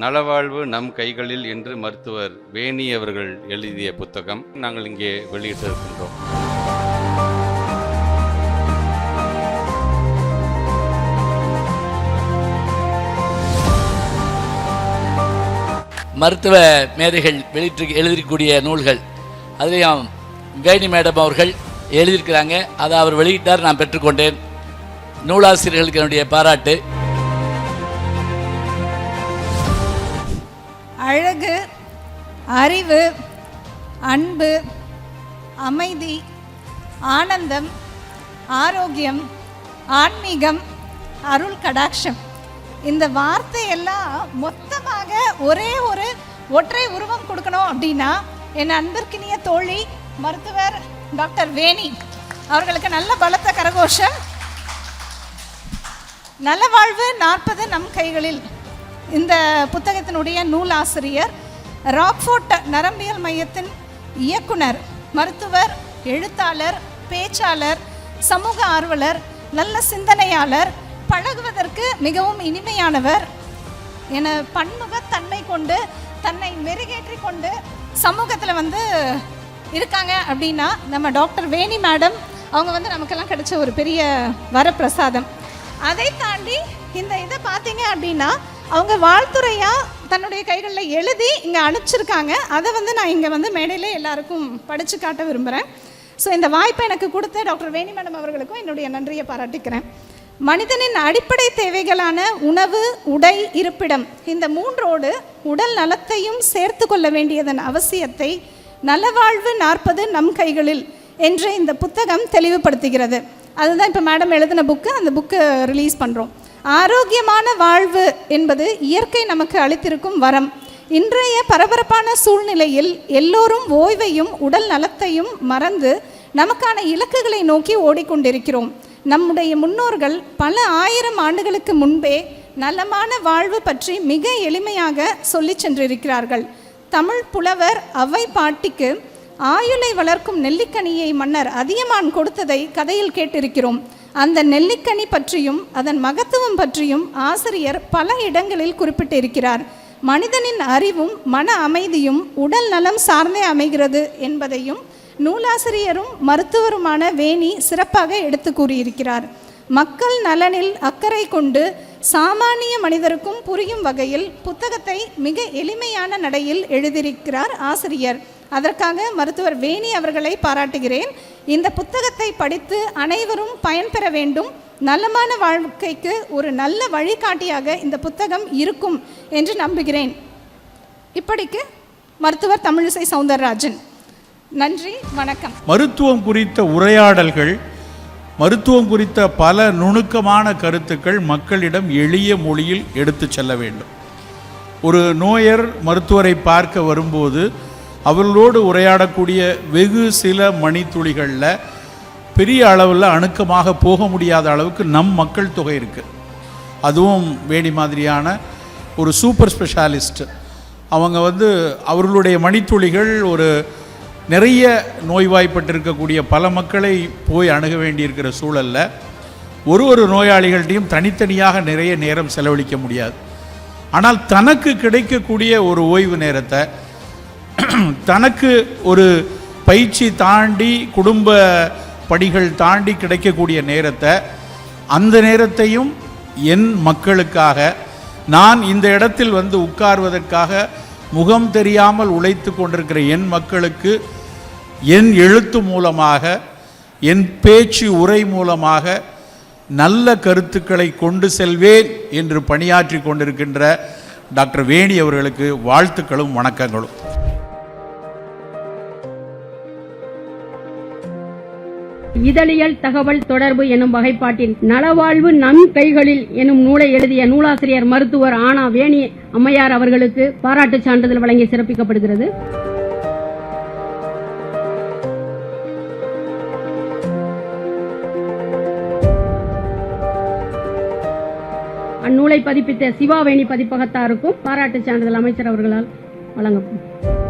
நலவாழ்வு நம் கைகளில் என்று மருத்துவர் வேணி அவர்கள் எழுதிய புத்தகம் நாங்கள் இங்கே வெளியிட்டிருக்கின்றோம். மருத்துவ மேதைகள் வெளியிட்டு எழுதிக்கூடிய நூல்கள் அதுலேயும் வேணி மேடம் அவர்கள் எழுதியிருக்கிறாங்க. அதை அவர் வெளியிட்டார் நான் பெற்றுக்கொண்டேன். நூலாசிரியர்களுக்கு என்னுடைய பாராட்டு. அழகு அறிவு அன்பு அமைதி ஆனந்தம் ஆரோக்கியம் ஆன்மீகம் அருள் கடாட்சம். இந்த வார்த்தையெல்லாம் மொத்தமாக ஒரே ஒரு ஒற்றை உருவம் கொடுக்கணும் அப்படின்னா என் அன்பிற்கினிய தோழி மருத்துவர் டாக்டர் வேணி அவர்களுக்கு நல்ல பலத்த கரகோஷம் நலவாழ்வு நாற்பது நம் கைகளில். இந்த புத்தகத்தினுடைய நூலாசிரியர் ராக்ஃபோர்ட் நரம்பியல் மையத்தின் இயக்குனர் மருத்துவர் எழுத்தாளர் பேச்சாளர் சமூக ஆர்வலர் நல்ல சிந்தனையாளர் பழகுவதற்கு மிகவும் இனிமையானவர். என பன்முகத்தன்மை கொண்டு தன்னை மெருகேற்றி கொண்டு சமூகத்தில் வந்து இருக்காங்க அப்படின்னா நம்ம டாக்டர் வேணி மேடம் அவங்க வந்து நமக்கெல்லாம் கிடைச்ச ஒரு பெரிய வரப்பிரசாதம். அதை தாண்டி இந்த இதை பார்த்தீங்க அப்படின்னா அவங்க வாழ்த்துறையா தன்னுடைய கைகளில் எழுதி இங்கே அனுப்பிச்சிருக்காங்க. அதை வந்து நான் இங்கே வந்து மேடையில் எல்லாருக்கும் படித்து காட்ட விரும்புகிறேன் ஸோ இந்த வாய்ப்பை எனக்கு கொடுத்த டாக்டர் வேணி மேடம் அவர்களுக்கும் என்னுடைய நன்றியை பாராட்டிக்கிறேன். மனிதனின் அடிப்படை தேவைகளான உணவு உடை இருப்பிடம் இந்த மூன்றோடு உடல் நலத்தையும் சேர்த்து கொள்ள வேண்டியதன் அவசியத்தை நலவாழ்வு நாற்பது நம் கைகளில் என்று இந்த புத்தகம் தெளிவுபடுத்துகிறது. அதுதான் இப்போ மேடம் எழுதின புக்கு. அந்த புக்கு ரிலீஸ் பண்ணுறோம் ஆரோக்கியமான வாழ்வு என்பது இயற்கை நமக்கு அளித்திருக்கும் வரம். இன்றைய பரபரப்பான சூழ்நிலையில் எல்லோரும் ஓய்வையும் உடல் நலத்தையும் மறந்து நமக்கான இலக்குகளை நோக்கி ஓடிக்கொண்டிருக்கிறோம். நம்முடைய முன்னோர்கள் பல ஆயிரம் ஆண்டுகளுக்கு முன்பே நலமான வாழ்வு பற்றி மிக எளிமையாக சொல்லி சென்றிருக்கிறார்கள். தமிழ் புலவர் அவை பாட்டிக்கு ஆயுளை வளர்க்கும் நெல்லிக்கனியை மன்னர் அதியமான் கொடுத்ததை கதையில் கேட்டிருக்கிறோம். அந்த நெல்லிக்கனி பற்றியும் அதன் மகத்துவம் பற்றியும் ஆசிரியர் பல இடங்களில் குறிப்பிட்டிருக்கிறார். மனிதனின் அறிவும் மன அமைதியும் உடல் நலம் சார்ந்தே அமைகிறது என்பதையும் நூலாசிரியரும் மருத்துவருமான வேணி சிறப்பாக எடுத்து கூறியிருக்கிறார். மக்கள் நலனில் அக்கறை கொண்டு சாமானிய மனிதருக்கும் புரியும் வகையில் புத்தகத்தை மிக எளிமையான நடையில் எழுதியிருக்கிறார் ஆசிரியர். அதற்காக மருத்துவர் வேணி அவர்களை பாராட்டுகிறேன். இந்த புத்தகத்தை படித்து அனைவரும் பயன்பெற வேண்டும். நலமான வாழ்க்கைக்கு ஒரு நல்ல வழிகாட்டியாக இந்த புத்தகம் இருக்கும் என்று நம்புகிறேன். இப்படிக்கு மருத்துவர் தமிழிசை சவுந்தரராஜன். நன்றி வணக்கம். மருத்துவம் குறித்த உரையாடல்கள் மருத்துவம் குறித்த பல நுணுக்கமான கருத்துக்கள் மக்களிடம் எளிய மொழியில் எடுத்துச் செல்ல வேண்டும். ஒரு நோயர் மருத்துவரை பார்க்க வரும்போது அவர்களோடு உரையாடக்கூடிய வெகு சில மணித்துளிகளில் பெரிய அளவில் அணுக்கமாக போக முடியாத அளவுக்கு நம் மக்கள் தொகை இருக்குது அதுவும் வேணி மாதிரியான ஒரு சூப்பர் ஸ்பெஷாலிஸ்ட். அவங்க வந்து அவர்களுடைய மணித்துளிகள் ஒரு நிறைய நோய்வாய்ப்பட்டிருக்கக்கூடிய பல மக்களை போய் அணுக வேண்டியிருக்கிற சூழலில் ஒரு ஒரு நோயாளிகள்டையும் தனித்தனியாக நிறைய நேரம் செலவழிக்க முடியாது. ஆனால் தனக்கு கிடைக்கக்கூடிய ஒரு ஓய்வு நேரத்தை தனக்கு ஒரு பயிற்சி தாண்டி குடும்ப பணிகள் தாண்டி கிடைக்கக்கூடிய நேரத்தை அந்த நேரத்தையும் என் மக்களுக்காக நான் இந்த இடத்தில் வந்து உட்கார்வதற்காக முகம் தெரியாமல் உழைத்து கொண்டிருக்கிற என் மக்களுக்கு என் எழுத்து மூலமாக என் பேச்சு உரை மூலமாக நல்ல கருத்துக்களை கொண்டு செல்வேன் என்று பணியாற்றி கொண்டிருக்கின்ற டாக்டர் வேணி அவர்களுக்கு வாழ்த்துக்களும் வணக்கங்களும். இதழியல் தகவல் தொடர்பு எனும் வகைப்பாட்டின் நலவாழ்வு நம் கைகளில் எனும் நூலை எழுதிய நூலாசிரியர் மருத்துவர் ஆனா வேணி அம்மையார் அவர்களுக்கு பாராட்டுச் சான்றிதழ் வழங்கி சிறப்பிக்கப்படுகிறது. அந்நூலை பதிப்பித்த சிவாவேணி பதிப்பகத்தாருக்கும் பாராட்டுச் சான்றிதழ் அமைச்சர் அவர்களால் வழங்கப்படும்.